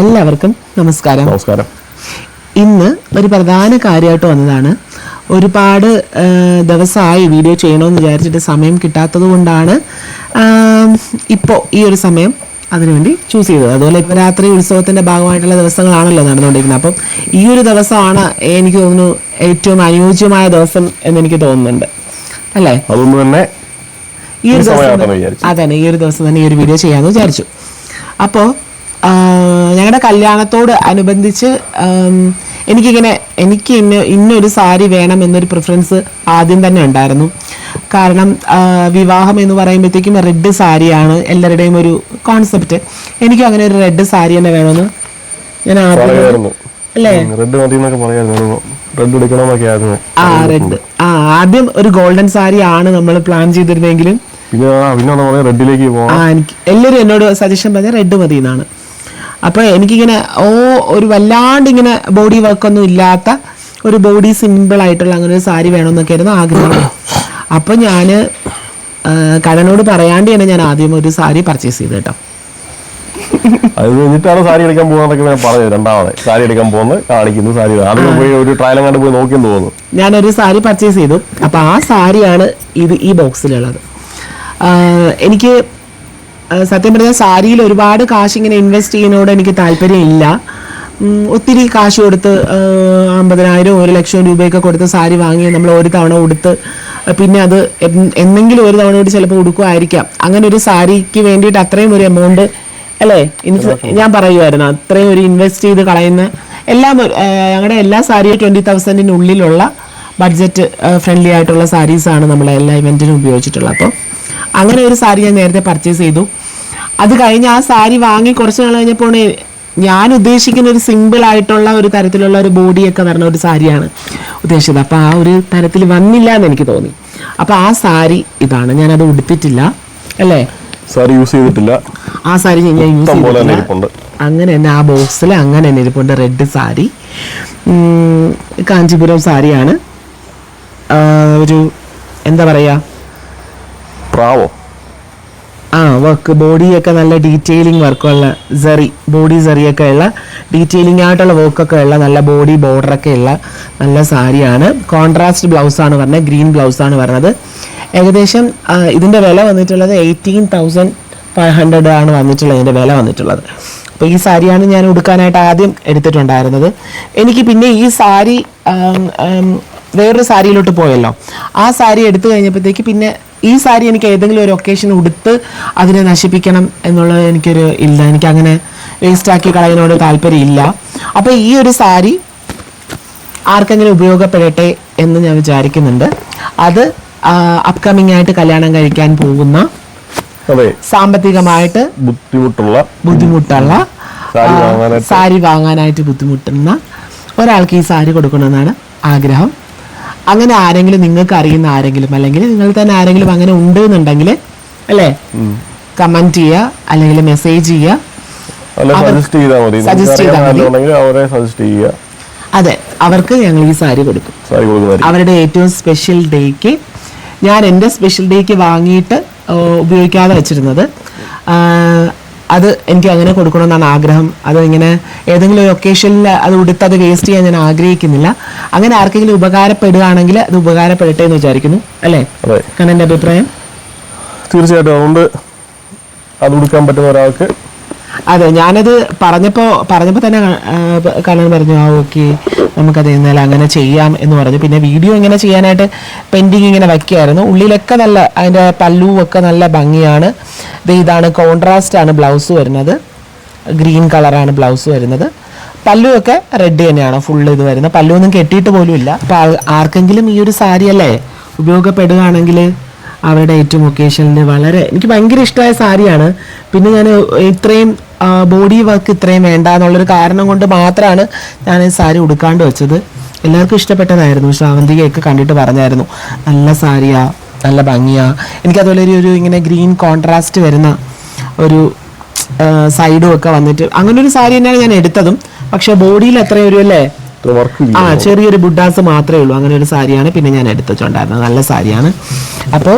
എല്ലാവർക്കും നമസ്കാരം. നമസ്കാരം. ഇന്ന് ഒരു പ്രധാന കാര്യമായിട്ട് വന്നതാണ്. ഒരുപാട് ദിവസമായി വീഡിയോ ചെയ്യണമെന്ന് വിചാരിച്ചിട്ട് സമയം കിട്ടാത്തത് കൊണ്ടാണ് ഇപ്പോൾ ഈ ഒരു സമയം അതിനുവേണ്ടി ചൂസ് ചെയ്തത്. അതുപോലെ ഇപ്പോൾ രാത്രി ഉത്സവത്തിന്റെ ഭാഗമായിട്ടുള്ള ദിവസങ്ങളാണല്ലോ നടന്നുകൊണ്ടിരിക്കുന്നത്. അപ്പം ഈ ഒരു ദിവസമാണ് എനിക്ക് തോന്നുന്നു ഏറ്റവും അനുയോജ്യമായ ദിവസം എന്ന് എനിക്ക് തോന്നുന്നുണ്ട്. അല്ലേ? അതുകൊണ്ട് തന്നെ ഈ ഒരു ദിവസം അതന്നെ. ഈ ഒരു ദിവസം തന്നെ ഈ ഒരു വീഡിയോ ചെയ്യാമെന്ന് വിചാരിച്ചു. അപ്പോൾ ഞങ്ങളുടെ കല്യാണത്തോട് അനുബന്ധിച്ച് എനിക്കിങ്ങനെ എനിക്ക് ഇന്ന ഇന്നൊരു സാരി വേണം എന്നൊരു പ്രിഫറൻസ് ആദ്യം തന്നെ ഉണ്ടായിരുന്നു. കാരണം വിവാഹം എന്ന് പറയുമ്പോഴത്തേക്കും റെഡ് സാരിയാണ് എല്ലാവരുടെയും ഒരു കോൺസെപ്റ്റ് എനിക്കും അങ്ങനെ ഒരു റെഡ് സാരി തന്നെ വേണമെന്ന് ഞാൻ ആദ്യം അല്ലേ? റെഡ് മതി എന്നൊക്കെ പറയായിരുന്നു. റെഡ് എടുക്കണമെന്നൊക്കെ ആയിരുന്നു. ആ റെഡ് ആ ആദ്യം ഒരു ഗോൾഡൻ സാരി ആണ് നമ്മൾ പ്ലാൻ ചെയ്തിരുന്നെങ്കിലും. പിന്നെ റെഡിലേക്ക് എല്ലാവരും എന്നോട് സജഷൻ പറഞ്ഞ റെഡ് മതി എന്നാണ്. അപ്പോൾ എനിക്കിങ്ങനെ ഓ ഒരു വല്ലാണ്ട് ഇങ്ങനെ ബോഡി വർക്കൊന്നും ഇല്ലാത്ത ഒരു ബോഡി സിമ്പിൾ ആയിട്ടുള്ള അങ്ങനെ ഒരു സാരി വേണമെന്നൊക്കെ ആയിരുന്നു ആഗ്രഹം അപ്പോൾ ഞാൻ കടനോട് പറയാണ്ട് തന്നെ ഞാൻ ആദ്യം ഒരു സാരി പർച്ചേസ് ചെയ്തു കേട്ടോ. അത് കഴിഞ്ഞിട്ടാണ് സാരി എടുക്കാൻ പോകുന്നതൊക്കെ ഞാൻ പറഞ്ഞു രണ്ടാമത് സാരി എടുക്കാൻ പോകുന്നത് കാണിക്കുന്നു സാരി. ആദ്യം പോയി ഒരു ട്രയലും കണ്ട് പോയി നോക്കിയെന്ന് തോന്നുന്നു. ഞാനൊരു സാരി പർച്ചേസ് ചെയ്തു. അപ്പോൾ ആ സാരിയാണ് ഇത് ഈ ബോക്സിലുള്ളത് എനിക്ക് സത്യം പറഞ്ഞാൽ സാരിയിൽ ഒരുപാട് കാശ് ഇങ്ങനെ ഇൻവെസ്റ്റ് ചെയ്യുന്നതോട് എനിക്ക് താല്പര്യമില്ല. ഒത്തിരി കാശ് കൊടുത്ത് അമ്പതിനായിരം ഒരു ലക്ഷം രൂപയൊക്കെ കൊടുത്ത് സാരി വാങ്ങി നമ്മൾ ഒരു തവണ ഉടുത്ത് പിന്നെ അത് എന്തെങ്കിലും ഒരു തവണ കൂടി ചിലപ്പോൾ ഉടുക്കുമായിരിക്കാം. അങ്ങനെ ഒരു സാരിക്ക് വേണ്ടിയിട്ട് അത്രയും ഒരു എമൗണ്ട് അല്ലേ? ഞാൻ പറയുമായിരുന്നു അത്രയും ഒരു ഇൻവെസ്റ്റ് ചെയ്ത് കളയുന്ന എല്ലാം ഞങ്ങളുടെ എല്ലാ സാരിയും ട്വന്റി തൗസൻഡിനുള്ളിലുള്ള ബഡ്ജറ്റ് ഫ്രണ്ട്ലി ആയിട്ടുള്ള സാരീസാണ് നമ്മൾ എല്ലാ ഇവന്റിനും ഉപയോഗിച്ചിട്ടുള്ളത്. അപ്പോൾ അങ്ങനെ ഒരു സാരി ഞാൻ നേരത്തെ പർച്ചേസ് ചെയ്തു. അത് കഴിഞ്ഞ് ആ സാരി വാങ്ങി കുറച്ച് നാൾ കഴിഞ്ഞപ്പോൾ ഞാൻ ഉദ്ദേശിക്കുന്ന ഒരു സിമ്പിൾ ആയിട്ടുള്ള ഒരു തരത്തിലുള്ള ഒരു ബോഡിയൊക്കെ വരുന്ന ഒരു സാരിയാണ് ഉദ്ദേശിച്ചത്. അപ്പോൾ ആ ഒരു തരത്തിൽ വന്നില്ല എന്ന് എനിക്ക് തോന്നി. അപ്പോൾ ആ സാരി ഇതാണ്. ഞാനത് ഉടുത്തിട്ടില്ല. അല്ലേ? സാരി യൂസ് ചെയ്തിട്ടില്ല. ആ സാരി ഞാൻ യൂസ് ചെയ്തിട്ടുണ്ട് ചെയ്തിട്ടില്ല. അങ്ങനെ തന്നെ ആ ബോക്സിൽ അങ്ങനെ തന്നെ ഇരിപ്പുണ്ട്. റെഡ് സാരി. കാഞ്ചീപുരം സാരിയാണ്. ഒരു എന്താ പറയുക പ്രാവോ? ആ വർക്ക് ബോഡിയൊക്കെ നല്ല ഡീറ്റെയിലിംഗ് വർക്കുള്ള സെറി ബോഡി സെറിയൊക്കെ ഉള്ള ഡീറ്റെയിലിംഗ് ആയിട്ടുള്ള വർക്കൊക്കെ ഉള്ള നല്ല ബോഡി ബോർഡറൊക്കെ ഉള്ള നല്ല സാരിയാണ് കോൺട്രാസ്റ്റ് ബ്ലൗസാണ് പറഞ്ഞത് ഗ്രീൻ ബ്ലൗസാണ് പറഞ്ഞത്. ഏകദേശം ഇതിന്റെ വില വന്നിട്ടുള്ളത് എയ്റ്റീൻ തൗസൻഡ് ഫൈവ് ഹൺഡ്രഡ് ആണ് വന്നിട്ടുള്ളത് ഇതിന്റെ വില വന്നിട്ടുള്ളത്. അപ്പോൾ ഈ സാരിയാണ് ഞാൻ ഉടുക്കാനായിട്ട് ആദ്യം എടുത്തിട്ടുണ്ടായിരുന്നത്. എനിക്ക് പിന്നെ ഈ സാരി വേറൊരു സാരിയിലോട്ട് പോയല്ലോ. ആ സാരി എടുത്തു കഴിഞ്ഞപ്പോഴത്തേക്ക് പിന്നെ ഈ സാരി എനിക്ക് ഏതെങ്കിലും ഒരു ഒക്കേഷൻ ഉടുത്ത് അതിനെ നശിപ്പിക്കണം എന്നുള്ളത് എനിക്കൊരു ഇല്ല. എനിക്ക് അങ്ങനെ വേസ്റ്റ് ആക്കി കളയുന്നതിനോട് താല്പര്യമില്ല. അപ്പോൾ ഈ ഒരു സാരി ആർക്കെങ്കിലും ഉപയോഗപ്പെടട്ടെ എന്ന് ഞാൻ വിചാരിക്കുന്നുണ്ട്. അത് അപ്കമിങ് ആയിട്ട് കല്യാണം കഴിക്കാൻ പോകുന്ന സാമ്പത്തികമായിട്ട് ബുദ്ധിമുട്ടുള്ള ബുദ്ധിമുട്ടുള്ള സാരി വാങ്ങാനായിട്ട് ബുദ്ധിമുട്ടുന്ന ഒരാൾക്ക് ഈ സാരി കൊടുക്കണമെന്നാണ് ആഗ്രഹം. അങ്ങനെ ആരെങ്കിലും നിങ്ങൾക്ക് അറിയുന്ന ആരെങ്കിലും അല്ലെങ്കിൽ നിങ്ങൾ തന്നെ ആരെങ്കിലും അങ്ങനെ ഉണ്ട് എന്നുണ്ടെങ്കിൽ അല്ലേ കമന്റ് ചെയ്യുക അല്ലെങ്കിൽ മെസ്സേജ് ചെയ്യുക. സജസ്റ്റ് ചെയ്താൽ മതി. അവരെ സജസ്റ്റ് ചെയ്യുക. അതെ അവർക്ക് ഞങ്ങൾ ഈ സാരി കൊടുക്കും. അവരുടെ ഏറ്റവും സ്പെഷ്യൽ ഡേക്ക് ഞാൻ എന്റെ സ്പെഷ്യൽ ഡേക്ക് വാങ്ങിയിട്ട് ഉപയോഗിക്കാതെ വെച്ചിരുന്നത്. അത് എനിക്ക് അങ്ങനെ കൊടുക്കണമെന്നാണ് ആഗ്രഹം. അത് ഇങ്ങനെ ഏതെങ്കിലും ഒരു ഒക്കേഷനിൽ അത് ഉടുത്ത് അത് വേസ്റ്റ് ചെയ്യാൻ ഞാൻ ആഗ്രഹിക്കുന്നില്ല. അങ്ങനെ ആർക്കെങ്കിലും ഉപകാരപ്പെടുകയാണെങ്കിൽ അത് ഉപകാരപ്പെടട്ടെ എന്ന് വിചാരിക്കുന്നു. അല്ലേ? എന്റെ അഭിപ്രായം? തീർച്ചയായിട്ടും. അതുകൊണ്ട് അത് കൊടുക്കാൻ പറ്റുന്ന ഒരാൾക്ക് അതെ ഞാനത് പറഞ്ഞപ്പോൾ പറഞ്ഞപ്പോൾ തന്നെ കണ്ണൻ പറഞ്ഞു ആ ഓക്കെ നമുക്കത് എന്നാൽ അങ്ങനെ ചെയ്യാം എന്ന് പറഞ്ഞു. പിന്നെ വീഡിയോ ഇങ്ങനെ ചെയ്യാനായിട്ട് പെൻഡിങ് ഇങ്ങനെ വയ്ക്കുകയായിരുന്നു ഉള്ളിലൊക്കെ നല്ല അതിന്റെ പല്ലുവൊക്കെ നല്ല ഭംഗിയാണ്. ഇതാണ് കോൺട്രാസ്റ്റ് ആണ് ബ്ലൗസ് വരുന്നത്. ഗ്രീൻ കളറാണ് ബ്ലൗസ് വരുന്നത്. പല്ലുവൊക്കെ റെഡ് തന്നെയാണ് ഫുൾ ഇത് വരുന്നത്. പല്ലുവൊന്നും കെട്ടിയിട്ട് പോലും ഇല്ല അപ്പോൾ ആർക്കെങ്കിലും ഈ ഒരു സാരി അല്ലേ ഉപയോഗപ്പെടുകയാണെങ്കിൽ അവരുടെ ഏറ്റവും ഒക്കേഷനിൽ വളരെ എനിക്ക് ഭയങ്കര ഇഷ്ടമായ സാരിയാണ്. പിന്നെ ഞാൻ ഇത്രയും ബോഡി വർക്ക് ഇത്രയും വേണ്ട എന്നുള്ളൊരു കാരണം കൊണ്ട് മാത്രമാണ് ഞാൻ ഈ സാരി ഉടുക്കാണ്ട് വെച്ചത്. എല്ലാവർക്കും ഇഷ്ടപ്പെട്ടതായിരുന്നു. ശ്രാവന്തികയൊക്കെ കണ്ടിട്ട് പറഞ്ഞായിരുന്നു. നല്ല സാരിയാ. നല്ല ഭംഗിയാ. എനിക്കതുപോലെ ഒരു ഒരു ഇങ്ങനെ ഗ്രീൻ കോൺട്രാസ്റ്റ് വരുന്ന ഒരു സൈഡും ഒക്കെ വന്നിട്ട് അങ്ങനെ ഒരു സാരി തന്നെയാണ് ഞാൻ എടുത്തതും. പക്ഷെ ബോഡിയിൽ അത്രയും ഒരു അല്ലേ? ആ ചെറിയൊരു ബുഡാസ് മാത്രമേ ഉള്ളൂ. അങ്ങനെ ഒരു സാരിയാണ് പിന്നെ ഞാൻ എടുത്തിട്ടുണ്ടായിരുന്നത് നല്ല സാരിയാണ്. അപ്പോൾ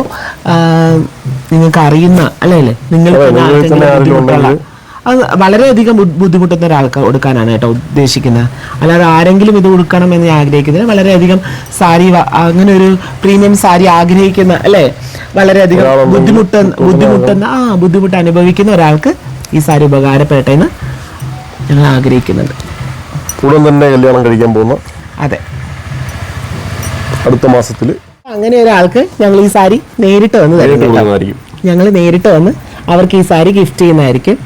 നിങ്ങൾക്ക് അറിയുന്ന അല്ലേ അല്ലേ? നിങ്ങൾ അതെ, വളരെയധികം ബുദ്ധിമുട്ടുന്ന ഒരാൾക്ക് കൊടുക്കാനാണ് കേട്ടോ ഉദ്ദേശിക്കുന്നത്. അല്ലാതെ ആരെങ്കിലും ഇത് കൊടുക്കണം എന്ന് ആഗ്രഹിക്കുന്നത് വളരെയധികം സാരി അങ്ങനെ ഒരു പ്രീമിയം സാരി ആഗ്രഹിക്കുന്ന അല്ലേ? വളരെയധികം ബുദ്ധിമുട്ട് ബുദ്ധിമുട്ടുന്ന ആ ബുദ്ധിമുട്ട് അനുഭവിക്കുന്ന ഒരാൾക്ക് ഈ സാരി ഉപകാരപ്പെടട്ടെ എന്ന് ഞങ്ങൾ ആഗ്രഹിക്കുന്നുണ്ട്. ഉടൻ തന്നെ കല്യാണം കഴിക്കാൻ പോകുന്ന അതെ. അടുത്ത മാസത്തിൽ അങ്ങനെ ഒരാൾക്ക് ഞങ്ങൾ ഈ സാരി നേരിട്ട് വന്ന് ഞങ്ങൾ നേരിട്ട് വന്ന് അവർക്ക് ഈ സാരി ഗിഫ്റ്റ് ചെയ്യുന്നതായിരിക്കും.